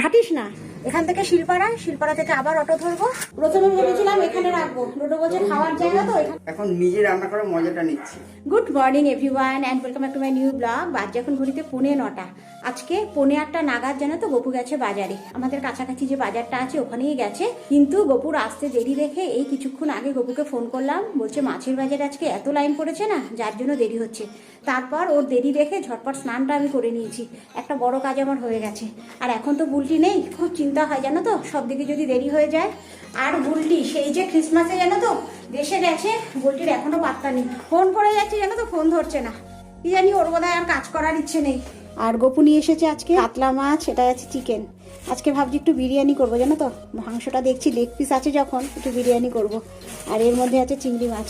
ঘাটিস না। এখান থেকে শিলপাড়া শিলপাড়া থেকে আবার অটো ধরবো। প্রথমে ভেবেছিলাম এখানে রাখব। দুটো বছর খাওয়ার জায়গা তো এখন। নিজে রান্না করার মজাটা নিচ্ছি। Good morning everyone and welcome back to my new blog বাজ এখন ঘড়িতে পৌনে নটা আজকে পৌনে আটটা নাগাদ জানো তো গপু গেছে বাজারে। আমাদের কাছাকাছি যে বাজারটা আছে ওখানেই গেছে। কিন্তু গপুর আসতে দেরি দেখে এই কিছুক্ষণ আগে গপুকে ফোন করলাম। বলছে মাছের বাজারে আজকে এত লাইন পড়েছে না যার জন্য দেরি হচ্ছে। তারপর ওর দেরি দেখে ঝটপট স্নানটা আমি করে নিয়েছি। একটা বড় কাজ আমার হয়ে গেছে। আর এখন তো বুলটি নেই? খুব চিন্তা হয়, জানো তো? সব দিকে যদি দেরি হয়ে যায়, আর বুলটি সেই যে ক্রিসমাসে জানো তো, দেশে গেছে বুলটির এখনও পাত্তা নেই। ফোন করে যাচ্ছে, জানো তো? ফোন ধরছে না। কি জানি ওর বোধহয় আর কাজ করার ইচ্ছে নেই। আর গোপু নিয়ে এসেছে আজকে। কাতলা মাছ, এটা আছে চিকেন আজকে ভাবছি একটু বিরিয়ানি করব, জানো তো? মাংসটা দেখছি লেগ পিস আছে যখন, একটু বিরিয়ানি করব। আর এর মধ্যে আছে চিংড়ি মাছ।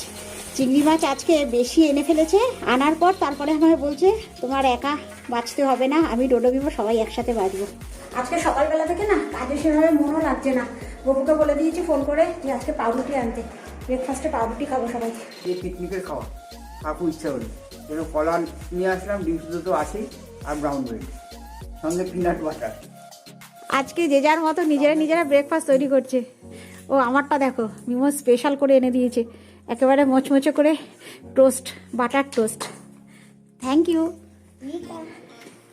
চিংড়ি মাছ আজকে বেশি এনে ফেলেছে, আনার পর তারপরে আমায় বলছে, তোমার একা বাঁচতে হবে না, আমি ডোডো বিবো সবাই একসাথে বাঁচবো। আজকে সকালবেলা থেকে না কাজে সেভাবে মনও লাগছে না। গপুকে বলে দিয়েছি ফোন করে যে আজকে পাউরুটি আনতে। ব্রেকফাস্টে পাউরুটি খাব সবাই। এই পিকনিকের খাওয়া। কাকু ইচ্ছা হলো যেন কলা নিয়ে আসলাম ডিম শুধু তো আছেই আর ব্রাউন ব্রেড সঙ্গে পিনাট বাটার আজকে যে যার মতো নিজেরা নিজেরা ব্রেকফাস্ট তৈরি করছে। ও আমারটা দেখো মিমো স্পেশাল করে এনে দিয়েছে। একেবারে মোচমোচে করে toast butter toast thank you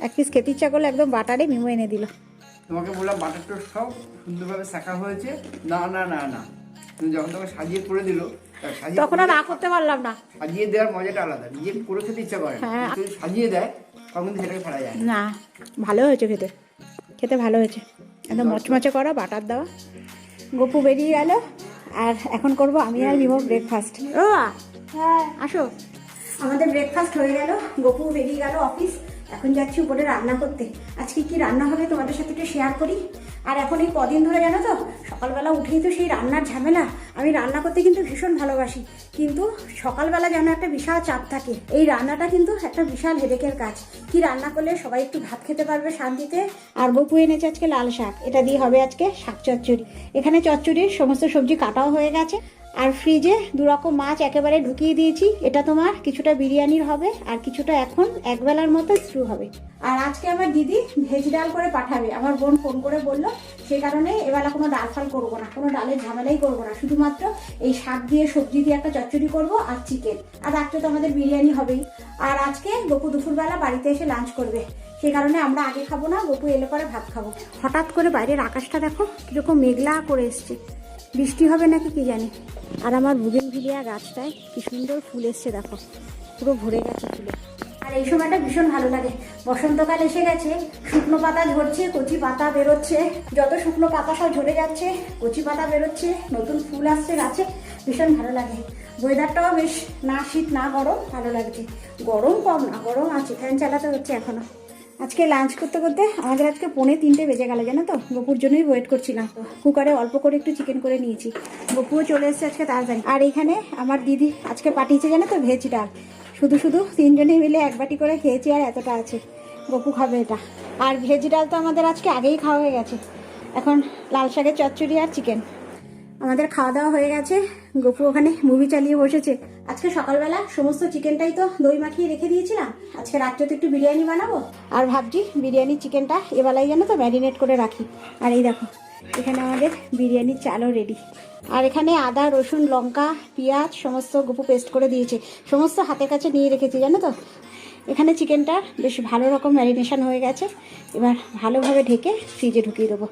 এক পিস খেতে ইচ্ছা করলে একদম বাটারে মিমো এনে দিল। তোমাকে বললাম বাটার টোস্ট খাও সুন্দরভাবে শেখা হয়েছে। না না না না। তুমি যখন তোমাকে সাজিয়ে করে দিল তখন আর না করতে পারলাম না। সাজিয়ে দেওয়ার মজাটা আলাদা। নিজে করে খেতে ইচ্ছা করে। হ্যাঁ। যদি সাজিয়ে দেয় তখন কিন্তু সেটাকে ফেলা যায় না। ভালো হয়েছে খেতে। খেতে ভালো হয়েছে। একদম মচমচে করা বাটার দেওয়া। গপু বেরিয়ে গেল। আর এখন করব আমি আর মিমো ব্রেকফাস্ট ও হ্যাঁ আসো। আমাদের ব্রেকফাস্ট হয়ে গেল। গপু বেরিয়ে গেল অফিস এখন যাচ্ছি উপরে রান্না করতে। আজকে কি রান্না হবে তোমাদের সাথে একটু শেয়ার করি? আর এখন এই কদিন ধরে জানো তো, সকালবেলা উঠেই তো সেই রান্নার ঝামেলা। আমি রান্না করতে কিন্তু ভীষণ ভালোবাসি। কিন্তু সকালবেলা যেন একটা বিশাল চাপ থাকে। এই রান্নাটা কিন্তু একটা বিশাল হেডেকের কাজ। কি রান্না করলে সবাই একটু ভাত খেতে পারবে শান্তিতে? আর বপু এনেছে আজকে লাল শাক। এটা দিয়ে হবে আজকে শাক চচ্চড়ি। এখানে চচ্চড়ির সমস্ত সবজি কাটাও হয়ে গেছে। আর ফ্রিজে দু রকম মাছ একেবারে ঢুকিয়ে দিয়েছি। এটা তোমার কিছুটা বিরিয়ানির হবে আর কিছুটা এখন একবেলার মতো স্টু হবে। আর আজকে আমার দিদি ভেজ ডাল করে পাঠাবে। আমার বোন ফোন করে বলল, সে কারণে এবেলা কোনো ডাল ফাল করব না, কোনো ডালের ঝামেলাই করব না। শুধুমাত্র এই শাক দিয়ে সবজি দিয়ে একটা চচ্চড়ি করব আর চিকেন আর রাত্রে তো আমাদের বিরিয়ানি হবেই। আর আজকে গপু দুপুরবেলা বাড়িতে এসে লাঞ্চ করবে। সেই কারণে আমরা আগে খাব না, গপু এলে পরে ভাত খাব। হঠাৎ করে বাইরের আকাশটা দেখো, কীরকম মেঘলা করে এসছে। বৃষ্টি হবে নাকি কি জানি? আর আমার বুগেন ভিলিয়া গাছটায় কি সুন্দর ফুল এসছে, দেখো। পুরো ভরে গেছে ফুলে। আর এই সময়টা ভীষণ ভালো লাগে। বসন্তকাল এসে গেছে, শুকনো পাতা ঝরছে, কচি পাতা বেরোচ্ছে। যত শুকনো পাতা সব ঝরে যাচ্ছে, কচি পাতা বেরোচ্ছে, নতুন ফুল আসছে গাছে, ভীষণ ভালো লাগে। ওয়েদারটাও বেশ না শীত, না গরম, ভালো লাগছে। গরম কম না, গরম আছে, ফ্যান চালাতে হচ্ছে এখনও। আজকে লাঞ্চ করতে করতে আমাদের আজকে পৌনে তিনটে বেজে গেল, জানো তো? গপুর জন্যই ওয়েট করছিলাম। কুকারে অল্প করে একটু চিকেন করে নিয়েছি। গপুও চলে এসেছে আজকে তাড়াতাড়ি। আর এখানে আমার দিদি আজকে পাঠিয়েছে, জানো তো ভেজ ডাল। শুধু শুধু তিনজনে মিলে এক বাটি করে খেয়েছি আর এতটা আছে। গপু খাবে এটা। আর ভেজ ডাল তো আমাদের আজকে আগেই খাওয়া হয়ে গেছে। এখন লাল শাকের চচ্চড়ি আর চিকেন আমাদের খাওয়া দাওয়া হয়ে গেছে। গপু ওখানে মুভি চালিয়ে বসেছে। আজকে সকালবেলা সমস্ত চিকেনটাই তো দই মাখিয়ে রেখে দিয়েছিলাম। আজকে রাত্রে তো একটু বিরিয়ানি বানাবো। আর ভাবছি বিরিয়ানি চিকেনটা এবেলায় যেন তো ম্যারিনেট করে রাখি। আর এই দেখো, এখানে আমাদের বিরিয়ানির চালও রেডি আর এখানে আদা, রসুন, লঙ্কা, পেঁয়াজ সমস্ত গপু পেস্ট করে দিয়েছে। সমস্ত হাতের কাছে নিয়ে রেখেছি, জানো তো? এখানে চিকেনটা বেশ ভালো রকম ম্যারিনেশন হয়ে গেছে। এবার ভালোভাবে ঢেকে ফ্রিজে ঢুকিয়ে দেবো।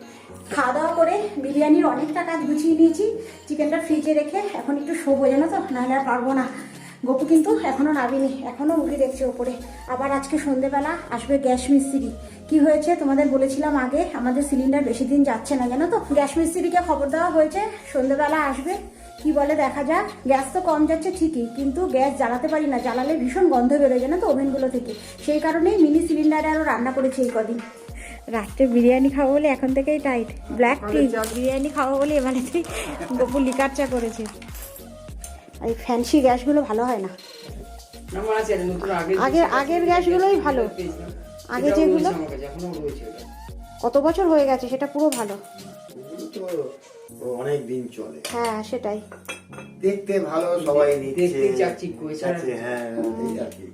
খাওয়া দাওয়া করে বিরিয়ানির অনেকটা কাজ গুছিয়ে নিয়েছি। চিকেনটা ফ্রিজে রেখে এখন একটু শোবো, জানো তো? নাহলে আর পারব না। গপু কিন্তু এখনও নাবিনি এখনও উঠে দেখছে ওপরে। আবার আজকে সন্ধেবেলা আসবে গ্যাস মিস্ত্রি। কি হয়েছে তোমাদের বলেছিলাম আগে? আমাদের সিলিন্ডার বেশি দিন যাচ্ছে না জানো তো? গ্যাস মিস্ত্রিকে খবর দেওয়া হয়েছে সন্ধেবেলা আসবে। কি বলে দেখা যাক। গ্যাস তো কম যাচ্ছে ঠিকই কিন্তু গ্যাস জ্বালাতে পারি না। জ্বালালে ভীষণ গন্ধ বেরোয় জানো তো ওভেনগুলো থেকে। সেই কারণেই মিনি সিলিন্ডারে আরও রান্না করেছি এই কদিন। রাত্রে বিরিয়ানি খাব বলে এখন থেকেই টাইট ব্ল্যাক টি বিরিয়ানি খাব বলে এবারেতেই গপু লিকার চা করেছে। এই ফ্যান্সি গ্যাসগুলো ভালো হয় না। আগের আগের গ্যাসগুলোই ভালো। আগে যেগুলো। কত বছর হয়ে গেছে সেটা পুরো ভালো। অনেক দিন চলে। হ্যাঁ সেটাই। দেখতে ভালো সবাই নিচ্ছে। দেখতে চাচ্ছি হ্যাঁ এই আর কি।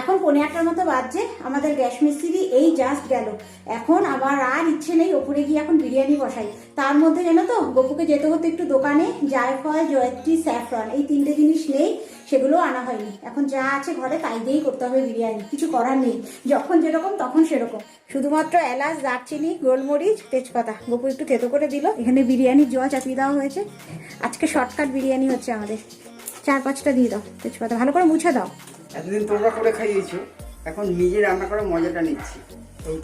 এখন পনেরো আটটার মতো বাজছে, আমাদের গ্যাস মিস্ত্রি এই জাস্ট গেল। এখন আমার আর ইচ্ছে নেই ওপরে গিয়ে এখন বিরিয়ানি বসাই। তার মধ্যে জানো তো, গপুকে যেতে হতো একটু দোকানে, জায়ফল, জয়ত্রী, স্যাফরন, এই তিনটে জিনিস নেই, সেগুলো আনা হয়নি। এখন যা আছে ঘরে তাই দিয়েই করতে হবে বিরিয়ানি, কিছু করার নেই। যখন যেরকম তখন সেরকম। শুধুমাত্র এলাচ, দারচিনি, গোলমরিচ, তেজপাতা। গপু একটু থেতো করে দিল, এখানে বিরিয়ানির জল চাপিয়ে দেওয়া হয়েছে। আজকে শর্টকাট বিরিয়ানি হচ্ছে আমাদের। চার পাঁচটা দিয়ে দাও তেজপাতা। ভালো করে মুছে দাও। এতদিন তোমরা করে খাইয়েছো এখন নিজে রান্না করার মজাটা নিচ্ছি।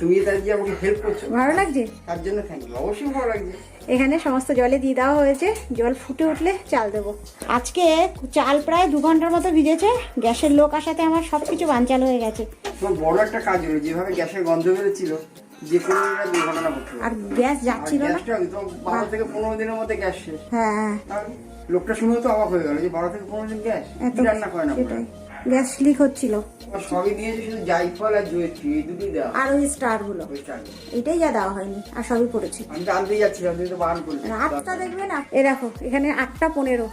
তুমি তার যে আমাকে হেল্প করছ। ভালো লাগছে? তার জন্য থ্যাংক ইউ অবশ্যই ভালো লাগছে। এখানে সমস্ত জলে দিয়ে দেওয়া হয়েছে জল ফুটে উঠলে চাল দেবো। আজকে চাল প্রায় দু ঘণ্টার মতো ভিজেছে গ্যাসের লোক আসাতে আমার সব কিছু বানচাল হয়ে গেছে। তোমার বড় একটা কাজ হলো যেভাবে গ্যাসের গন্ধ বেরোচ্ছিল যে কোনো একটা দুর্ঘটনা পারে। আর গ্যাস যাচ্ছিল না। বারো থেকে পনেরো দিনের মধ্যে গ্যাস শেষ। হ্যাঁ হ্যাঁ। লোকটা শুনে তো অবাক হয়ে গেল যে বারো থেকে পনেরো দিন গ্যাস। রান্না করে না গ্যাস লিক হচ্ছিল। সবই দিয়েছে শুধু জাইফল আর জয়ত্রী এই দুটোই দেওয়া। আর ওই স্টারগুলো এটাই যা দেওয়া হয়নি আর সবই পড়েছে। আমি তো আনতেই যাচ্ছিলাম তুমি তো বারণ করলে। রাতটা দেখবে না? এ দেখো এখানে আটটা পনেরো।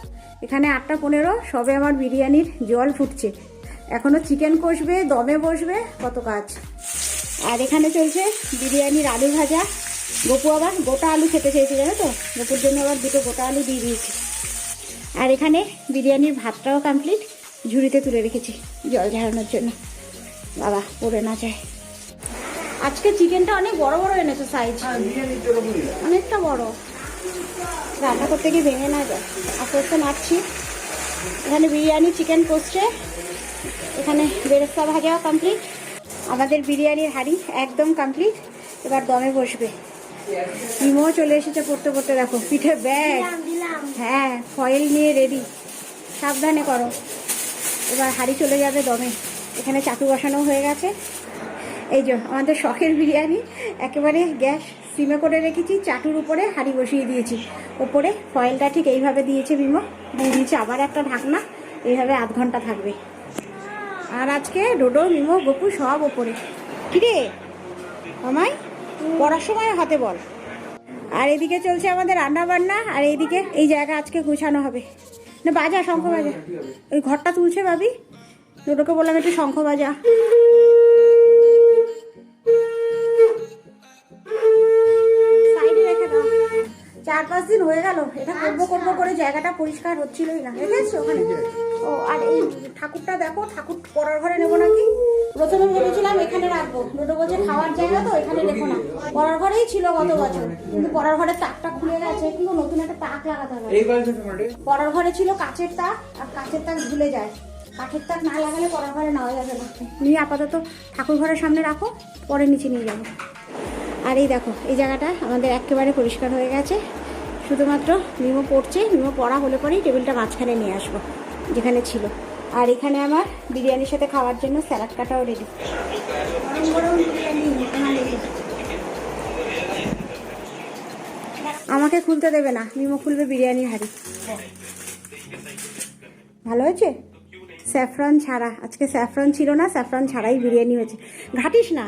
এখানে আটটা পনেরো সবে আমার বিরিয়ানির জল ফুটছে। এখনও চিকেন কষবে দমে বসবে কত কাজ। আর এখানে চলছে বিরিয়ানির আলু ভাজা। গপু আবার গোটা আলু খেতে চেয়েছে জানো তো? গপুর জন্য আবার দুটো গোটা আলু দিয়ে দিয়েছি। আর এখানে বিরিয়ানির ভাতটাও কমপ্লিট ঝুড়িতে তুলে রেখেছি জল ঝাড়ানোর জন্য। বাবা পড়ে না যায়। আজকে চিকেনটা অনেক বড় বড় এনেছো সাইজ হ্যাঁ অনেকটা বড়। রান্না করতে গিয়ে ভেঙে না যায়। আস্তে আস্তে নাড়ছি। এখানে বিরিয়ানি চিকেন কষছে। এখানে বেরেস্তা ভাজাও কমপ্লিট আমাদের বিরিয়ানির হাঁড়ি একদম কমপ্লিট এবার দমে বসবে। হিমও চলে এসেছে পড়তে পড়তে দেখো পিঠে ব্যাগ। হ্যাঁ ফয়েল নিয়ে রেডি সাবধানে করো। এবার হাঁড়ি চলে যাবে দমে। এখানে চাটু বসানো হয়ে গেছে। এই যে, আমাদের শখের বিরিয়ানি। একেবারে গ্যাস সিমে করে রেখেছি, চাটুর উপরে হাঁড়ি বসিয়ে দিয়েছি। ওপরে ফয়েলটা ঠিক এইভাবে দিয়েছে বিমো দিয়ে দিয়েছে আবার একটা ঢাকনা। এইভাবে আধ ঘণ্টা থাকবে। আর আজকে ডোডো মিমো গপু সব ওপরে। কিরে আমায় পড়ার সময় হাতে বল। আর এদিকে চলছে আমাদের রান্না বান্না আর এইদিকে এই জায়গা আজকে গুছানো হবে। না বাজা শঙ্খ বাজা। ওই ঘরটা তুলছে ভাবি। দুটোকে বললাম একটু শঙ্খ বাজা। চার পাঁচ দিন হয়ে গেল। এটা করব করব করে জায়গাটা পরিষ্কার হচ্ছিলই না। এসছো ওখানে? ও আর এই ঠাকুরটা দেখো ঠাকুর পড়ার ঘরে নেব নাকি? প্রথমে ভেবেছিলাম এখানে রাখব। দুটো বলছে খাওয়ার জায়গা তো এখানে রেখো না। পড়ার ঘরেই ছিল গত বছর। কিন্তু পড়ার ঘরের তাকটা খুলে গেছে কিন্তু নতুন একটা তাক লাগাতে হবে। পড়ার ঘরে ছিল কাচের তাক আর কাচের তাক ঝুলে যায়। কাঠের তাক না লাগালে পড়ার ঘরে নেওয়া যাবে না। নিয়ে আপাতত ঠাকুর ঘরের সামনে রাখো পরে নিচে নিয়ে যাব। আর এই দেখো, এই জায়গাটা আমাদের একেবারে পরিষ্কার হয়ে গেছে। শুধুমাত্র নিমো পড়ছে, নিমো পড়া হলে পরেই টেবিলটা মাঝখানে নিয়ে আসব, যেখানে ছিল। আর এখানে আমার বিরিয়ানির সাথে খাওয়ার জন্য স্যালাড কাটাও রেডি বিরিয়ানি। আমাকে খুলতে দেবে না মিমো খুলবে বিরিয়ানির হাঁড়ি। ভালো হয়েছে? স্যাফরন ছাড়া, আজকে স্যাফরন ছিল না, স্যাফরন ছাড়াই বিরিয়ানি হয়েছে। ঘাটিস না।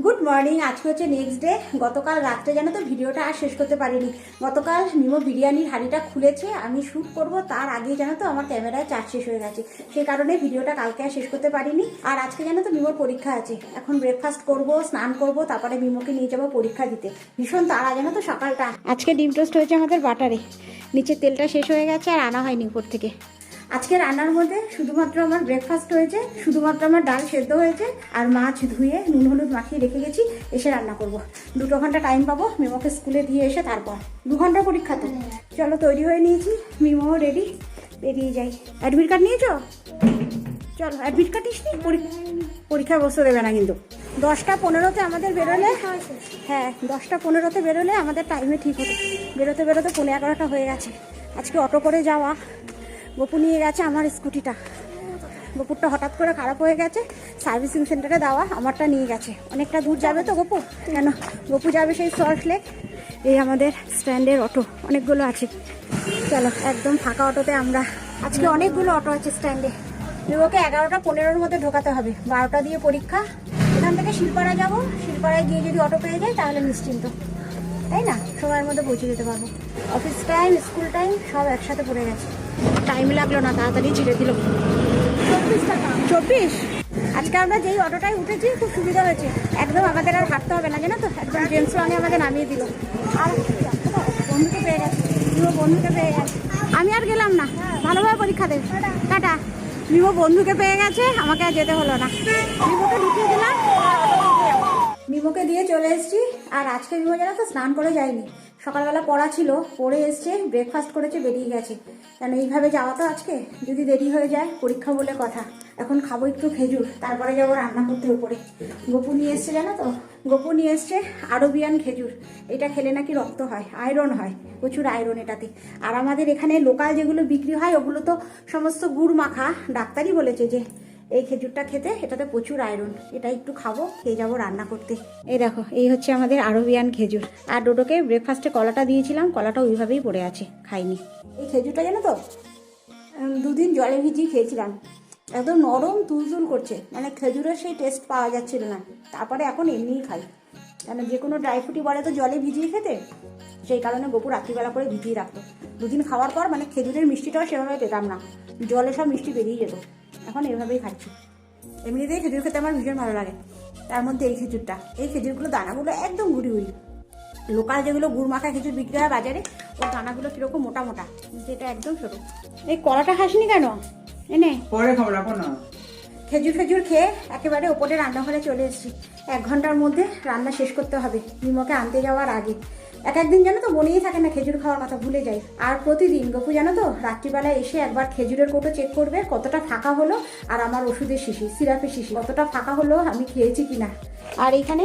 গুড মর্নিং আজকে হচ্ছে নেক্সট ডে গতকাল রাত্রে যেন তো ভিডিওটা আর শেষ করতে পারিনি। গতকাল মিমো বিরিয়ানির হাঁড়িটা খুলেছে, আমি শ্যুট করব, তার আগেই যেন তো আমার ক্যামেরায় চার্জ শেষ হয়ে গেছে। সেই কারণে ভিডিওটা কালকে আর শেষ করতে পারিনি। আর আজকে যেন তো মিমোর পরীক্ষা আছে। এখন ব্রেকফাস্ট করব, স্নান করব, তারপরে মিমোকে নিয়ে যাব পরীক্ষা দিতে। ভীষণ তাড়া যেন তো সকালটা। আজকে ডিম টোস্ট হয়েছে আমাদের বাটারে। নিচে তেলটা শেষ হয়ে গেছে আর আনা হয়নি উপর থেকে। আজকে রান্নার মধ্যে শুধুমাত্র আমার ব্রেকফাস্ট হয়েছে, শুধুমাত্র আমার ডাল সেদ্ধ হয়েছে, আর মাছ ধুয়ে নুন হলুদ মাখিয়ে রেখে গেছি, এসে রান্না করব। দুটো ঘণ্টা টাইম পাবো মিমোকে স্কুলে দিয়ে এসে তারপর। দু ঘণ্টা পরীক্ষা তো। চলো তৈরি হয়ে নিয়েছি, মিমো রেডি বেরিয়ে যাই। অ্যাডমিট কার্ড নিয়েছো? চলো অ্যাডমিট কার্ড নিস পরীক্ষায় বসতে দেবে না কিন্তু। দশটা পনেরোতে আমাদের বেরোলে হ্যাঁ দশটা পনেরোতে বেরোলে আমাদের টাইমে ঠিক হতো। বেরোতে বেরোতে পনেরো এগারোটা হয়ে গেছে। আজকে অটো করে যাওয়া। গপু নিয়ে গেছে আমার স্কুটিটা। বপুরটা হঠাৎ করে খারাপ হয়ে গেছে, সার্ভিসিং সেন্টারে দেওয়া, আমারটা নিয়ে গেছে। অনেকটা দূর যাবে তো গপু? কেন? গপু যাবে সেই সল্ট লেক? এই আমাদের স্ট্যান্ডের অটো, অনেকগুলো আছে। চলো, একদম ফাঁকা অটোতে আমরা। আজকে অনেকগুলো অটো আছে স্ট্যান্ডে। ওকে এগারোটা পনেরোর মধ্যে ঢোকাতে হবে। বারোটা দিয়ে পরীক্ষা। এখান থেকে শিলপাড়া যাব। শিলপাড়ায় গিয়ে যদি অটো পেয়ে যাই, তাহলে নিশ্চিন্ত। তাই না? সময়ের মধ্যে পৌঁছে যেতে পারব। অফিস টাইম স্কুল টাইম সব একসাথে পড়ে গেছে। টাইম লাগল না তাড়াতাড়ি ছিঁড়ে দিল। চব্বিশ টাকা। চব্বিশ আজকে আমরা যেই অটোটায় উঠেছি খুব সুবিধা হয়েছে। একদম আমাদের আর হাঁটতে হবে না জানো তো? একদম জেন্টস রঙে আমাদের নামিয়ে দিল। আর বন্ধুকে পেয়ে গেছে বিমো বন্ধুকে পেয়ে গেছে। আমি আর গেলাম না। ভালোভাবে পরীক্ষা দেবে টাটা। বিমো বন্ধুকে পেয়ে গেছে আমাকে আর যেতে হলো না। বিমোকে ঢুকিয়ে দিলাম দিয়ে চলে এসেছি। আর আজকে মিমো জানো তো স্নান করে যায়নি। সকালবেলা পড়া ছিল, পড়ে এসছে ব্রেকফাস্ট করেছে, বেরিয়ে গেছে। কেন এইভাবে যাওয়া তো আজকে, যদি দেরি হয়ে যায়, পরীক্ষা বলে কথা। এখন খাব একটু খেজুর, তারপরে যাব রান্না করতে উপরে। গপু নিয়ে এসছে জানো তো? গপু নিয়ে এসছে, আরবিয়ান খেজুর। এটা খেলে নাকি রক্ত হয় আয়রন হয়, প্রচুর আয়রন এটাতে। আর আমাদের এখানে লোকাল যেগুলো বিক্রি হয়, ওগুলো তো সমস্ত গুড় মাখা ডাক্তারই বলেছে যে এই খেজুরটা খেতে এটাতে প্রচুর আয়রন এটা একটু খাব খেয়ে যাব রান্না করতে। এই দেখো এই হচ্ছে আমাদের আরবিয়ান খেজুর। আর ডোডোকে ব্রেকফাস্টে কলাটা দিয়েছিলাম কলাটা ওইভাবেই পড়ে আছে খাইনি। এই খেজুরটা জানো তো? দুদিন জলে ভিজিয়ে খেয়েছিলাম। একদম নরম তুলতুল করছে। মানে খেজুরের সেই টেস্ট পাওয়া যাচ্ছিল না। তারপরে এখন এমনিই খাই। কেন যে কোনো ড্রাই ফ্রুটই বলে তো জলে ভিজিয়ে খেতে। সেই কারণে গপু রাত্রিবেলা করে ভিজিয়ে রাখতো। দুদিন খাওয়ার পর মানে খেজুরের মিষ্টিটাও সেভাবে পেতাম না। জলে সব মিষ্টি বেরিয়ে যেত। এখন এইভাবেই খাচ্ছি। এমনিতেই খেজুর খেতে আমার ভীষণ ভালো লাগে। তার মধ্যে এই খেজুরটা। এই খেজুরগুলো দানাগুলো একদম গুড়ি গুড়ি। লোকাল যেগুলো গুড় মাখা খেজুর বিক্রি হয় বাজারে ওর দানাগুলো কীরকম মোটা মোটা এটা একদম ছোটো। এই কলাটা খাসনি কেন? এনে। পরে খাব রাখো না। খেজুর খেজুর খেয়ে একেবারে ওপরে রান্নাঘরে চলে এসেছি। এক ঘণ্টার মধ্যে রান্না শেষ করতে হবে। নিমকে আনতে যাওয়ার আগে। এক একদিন জানো তো মনেই থাকে না খেজুর খাওয়ার কথা ভুলে যাই। আর প্রতিদিন গপু জানো তো, রাত্রিবেলায় এসে একবার খেজুরের কোটো চেক করবে, কতটা ফাঁকা হলো আর আমার ওষুধের শিশি, সিরাপের শিশি, কতটা ফাঁকা হলো আমি খেয়েছি কিনা। আর এইখানে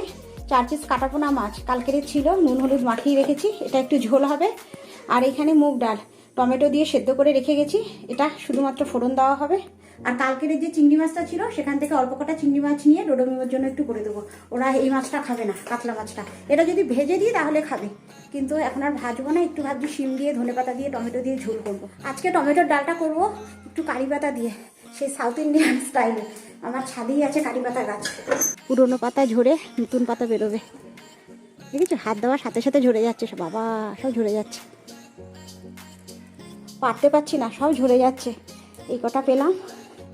চার পিস কাটাপোনা মাছ, কালকের ছিল, নুন, হলুদ মাখিয়ে রেখেছি, এটা একটু ঝোল হবে। আর এখানে মুগ ডাল, টমেটো দিয়ে সেদ্ধ করে রেখে গেছি, এটা শুধুমাত্র ফোড়ন দেওয়া হবে। আর কালকের যে চিংড়ি মাছটা ছিল, সেখান থেকে অল্প কটা চিংড়ি মাছ নিয়ে ডোডোমিমের জন্য একটু করে দেবো। ওরা এই মাছটা খাবে না, কাতলা মাছটা। এটা যদি ভেজে দিই তাহলে খাবে। কিন্তু এখন আর ভাজবো না, একটু ভাবছি শিম দিয়ে ধনে পাতা দিয়ে, টমেটো দিয়ে ঝোল করব। আজকে টমেটোর ডালটা করব একটু কারি পাতা দিয়ে, সেই সাউথ ইন্ডিয়ান স্টাইলে। আমার ছাদেই আছে কারি পাতা গাছ। পুরোনো পাতা ঝরে, নতুন পাতা বেরোবে। দেখেছ? হাত দেওয়ার সাথে সাথে ঝরে যাচ্ছে সব। বাবা, সব ঝরে যাচ্ছে। পারতে পারছি না, সব ঝরে যাচ্ছে। এই কটা পেলাম।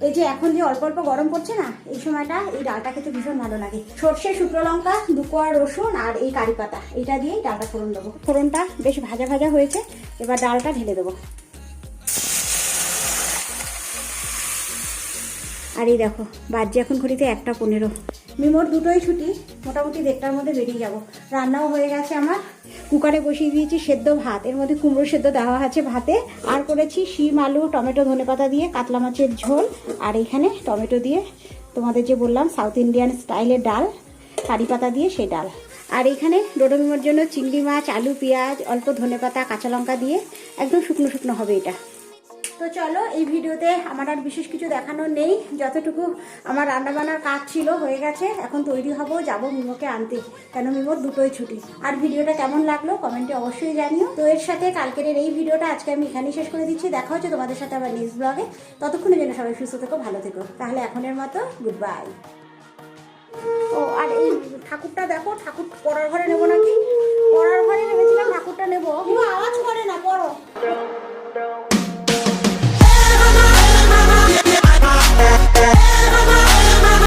এই যে এখন যে অল্প অল্প গরম পড়ছে না, এই সময়টা এই ডালটা খেতে ভীষণ ভালো লাগে। সর্ষে, শুকনো লঙ্কা, দুকোয়া, রসুন আর এই কারি পাতা, এটা দিয়েই ডালটা ফোড়ন দেবো। ফোড়নটা বেশ ভাজা ভাজা হয়েছে, এবার ডালটা ঢেলে দেবো। আর এই দেখো বাজ্যে এখন ঘড়িতে একটা পনেরো। মিমোর দুটোই ছুটি, মোটামুটি দেড়টার মধ্যে বেরিয়ে যাব। রান্নাও হয়ে গেছে আমার। কুকারে বসিয়ে দিয়েছি সেদ্ধ ভাত। এর মধ্যে কুমড়ো সেদ্ধ দেওয়া আছে ভাতে। আর করেছি শিম, আলু, টমেটো ধনেপাতা দিয়ে কাতলা মাছের ঝোল। আর এখানে টমেটো দিয়ে তোমাদের যে বললাম সাউথ ইন্ডিয়ান স্টাইলের ডাল, কারি পাতা দিয়ে সেই ডাল। আর এখানে ডোডোমিমোর জন্য চিংড়ি মাছ, আলু, পেঁয়াজ, অল্প ধনেপাতা কাঁচা লঙ্কা দিয়ে একদম শুকনো শুকনো হবে এটা। তো চলো এই ভিডিওতে আমার আর বিশেষ কিছু দেখানো নেই। যতটুকু আমার রান্নাবান্নার কাজ ছিল হয়ে গেছে। এখন তৈরি হব যাব মিমোকে আনতে। কেন মিমোর দুটোই ছুটি। আর ভিডিওটা কেমন লাগল কমেন্টে অবশ্যই জানিও। তো এর সাথে কালকের এই ভিডিওটা আজকে আমি এখানেই শেষ করে দিচ্ছি। দেখা হচ্ছে তোমাদের সাথে আবার নিউজ ব্লগে ততক্ষণে যেন সবাই সুস্থ থেকো ভালো থেকো। তাহলে এখনের মতো গুড বাই ও আর এই ঠাকুরটা দেখো ঠাকুর পড়ার ঘরে নেব নাকি? পড়ার ঘরে ভেবেছিলাম ঠাকুরটা নেব। আওয়াজ করে না পড়ো।